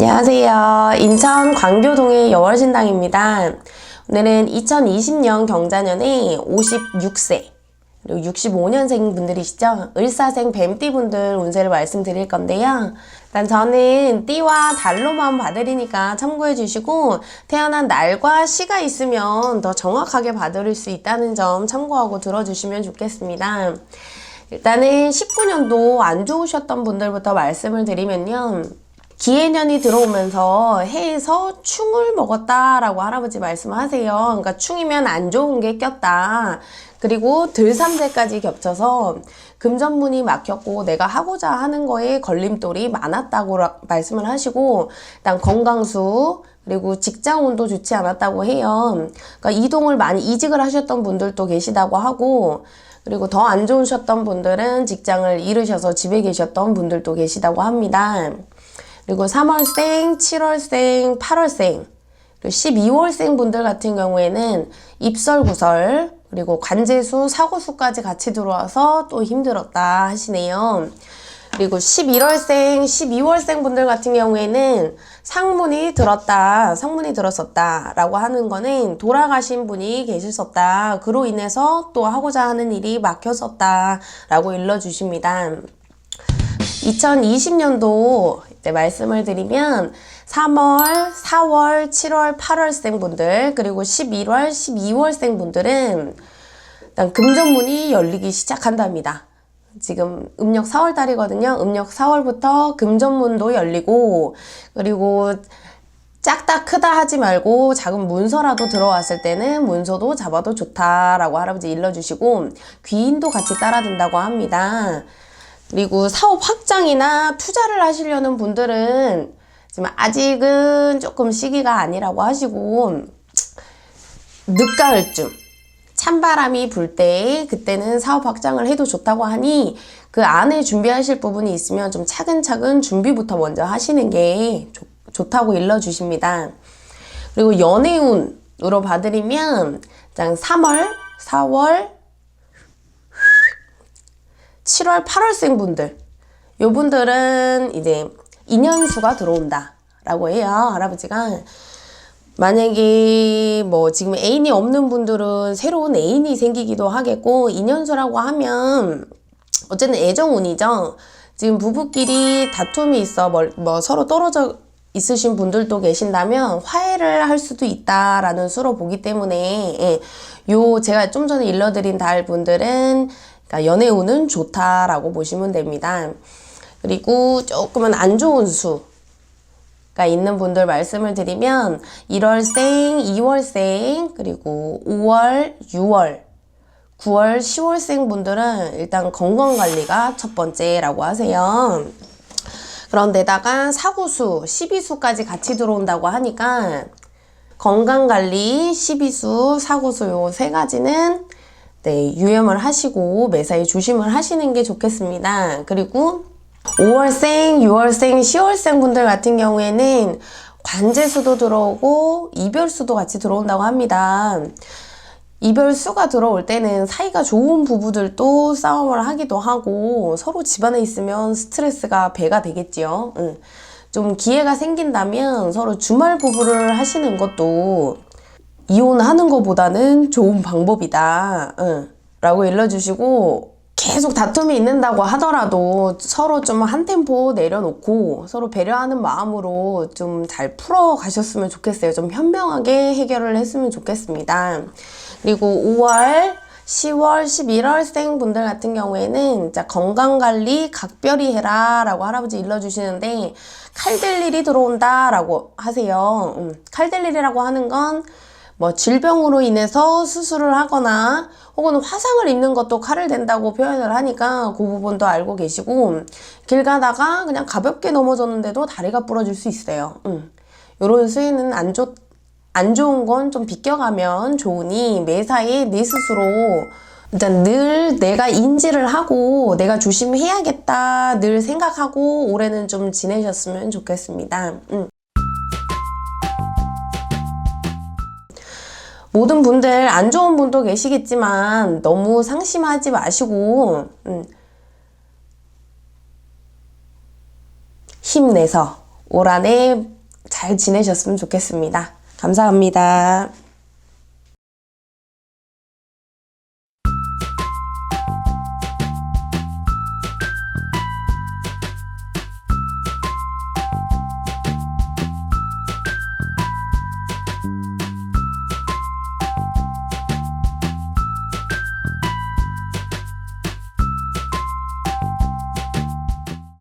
안녕하세요. 인천 광교동의 여월신당입니다. 오늘은 2020년 경자년에 56세, 그리고 65년생 분들이시죠? 을사생 뱀띠 분들 운세를 말씀드릴 건데요. 일단 저는 띠와 달로만 봐드리니까 참고해 주시고 태어난 날과 시가 있으면 더 정확하게 봐드릴 수 있다는 점 참고하고 들어주시면 좋겠습니다. 일단은 19년도 안 좋으셨던 분들부터 말씀을 드리면요. 기해년이 들어오면서 해에서 충을 먹었다라고 할아버지 말씀하세요. 그러니까 충이면 안 좋은 게 꼈다. 그리고 들삼재까지 겹쳐서 금전문이 막혔고 내가 하고자 하는 거에 걸림돌이 많았다고 라- 말씀을 하시고 일단 건강수 그리고 직장 운도 좋지 않았다고 해요. 그러니까 이동을 많이 이직을 하셨던 분들도 계시다고 하고 그리고 더 안 좋으셨던 분들은 직장을 잃으셔서 집에 계셨던 분들도 계시다고 합니다. 그리고 3월생, 7월생, 8월생, 그리고 12월생 분들 같은 경우에는 입설 구설, 그리고 관제수, 사고수까지 같이 들어와서 또 힘들었다 하시네요. 그리고 11월생, 12월생 분들 같은 경우에는 상문이 들었다, 상문이 들었었다 라고 하는 거는 돌아가신 분이 계셨었다. 그로 인해서 또 하고자 하는 일이 막혔었다 라고 일러주십니다. 2020년도 이제 말씀을 드리면 3월, 4월, 7월, 8월생 분들 그리고 11월, 12월생 분들은 일단 금전문이 열리기 시작한답니다. 지금 음력 4월 달이거든요. 음력 4월부터 금전문도 열리고 그리고 작다 크다 하지 말고 작은 문서라도 들어왔을 때는 문서도 잡아도 좋다라고 할아버지 일러주시고 귀인도 같이 따라든다고 합니다. 그리고 사업 확장이나 투자를 하시려는 분들은 지금 아직은 조금 시기가 아니라고 하시고 늦가을쯤 찬바람이 불 때 그때는 사업 확장을 해도 좋다고 하니 그 안에 준비하실 부분이 있으면 좀 차근차근 준비부터 먼저 하시는 게 좋, 좋다고 일러주십니다. 그리고 연애운으로 봐드리면 장 3월, 4월, 7월, 8월생 분들, 요 분들은 이제 인연수가 들어온다. 라고 해요, 할아버지가. 만약에 뭐 지금 애인이 없는 분들은 새로운 애인이 생기기도 하겠고, 인연수라고 하면 어쨌든 애정운이죠. 지금 부부끼리 다툼이 있어, 뭐, 뭐 서로 떨어져 있으신 분들도 계신다면 화해를 할 수도 있다라는 수로 보기 때문에 예, 요 제가 좀 전에 일러드린 달 분들은 그러니까 연애운은 좋다라고 보시면 됩니다. 그리고 조금은 안 좋은 수 가 있는 분들 말씀을 드리면 1월생, 2월생, 그리고 5월, 6월, 9월, 10월생 분들은 일단 건강 관리가 첫 번째라고 하세요. 그런데다가 사구수, 12수까지 같이 들어온다고 하니까 건강관리, 12수, 사구수 요 세 가지는 네, 유념을 하시고 매사에 조심을 하시는 게 좋겠습니다. 그리고 5월생, 6월생, 10월생 분들 같은 경우에는 관제수도 들어오고 이별수도 같이 들어온다고 합니다. 이별수가 들어올 때는 사이가 좋은 부부들도 싸움을 하기도 하고 서로 집안에 있으면 스트레스가 배가 되겠지요. 응. 좀 기회가 생긴다면 서로 주말 부부를 하시는 것도 이혼하는 것보다는 좋은 방법이다. 응. 라고 일러주시고 계속 다툼이 있는다고 하더라도 서로 좀 한 템포 내려놓고 서로 배려하는 마음으로 좀 잘 풀어 가셨으면 좋겠어요. 좀 현명하게 해결을 했으면 좋겠습니다. 그리고 5월, 10월, 11월생 분들 같은 경우에는 진짜 건강관리 각별히 해라 라고 할아버지 일러주시는데 칼될 일이 들어온다 라고 하세요. 음, 칼될 일이라고 하는 건 뭐 질병으로 인해서 수술을 하거나 혹은 화상을 입는 것도 칼을 댄다고 표현을 하니까 그 부분도 알고 계시고 길 가다가 그냥 가볍게 넘어졌는데도 다리가 부러질 수 있어요. 음. 요런 수에는 안 좋, 안 좋은 건 좀 비껴가면 좋으니 매사에 내 스스로 일단 늘 내가 인지를 하고 내가 조심해야겠다 늘 생각하고 올해는 좀 지내셨으면 좋겠습니다. 음. 모든 분들 안 좋은 분도 계시겠지만 너무 상심하지 마시고 음, 힘내서 올 한 해 잘 지내셨으면 좋겠습니다. 감사합니다.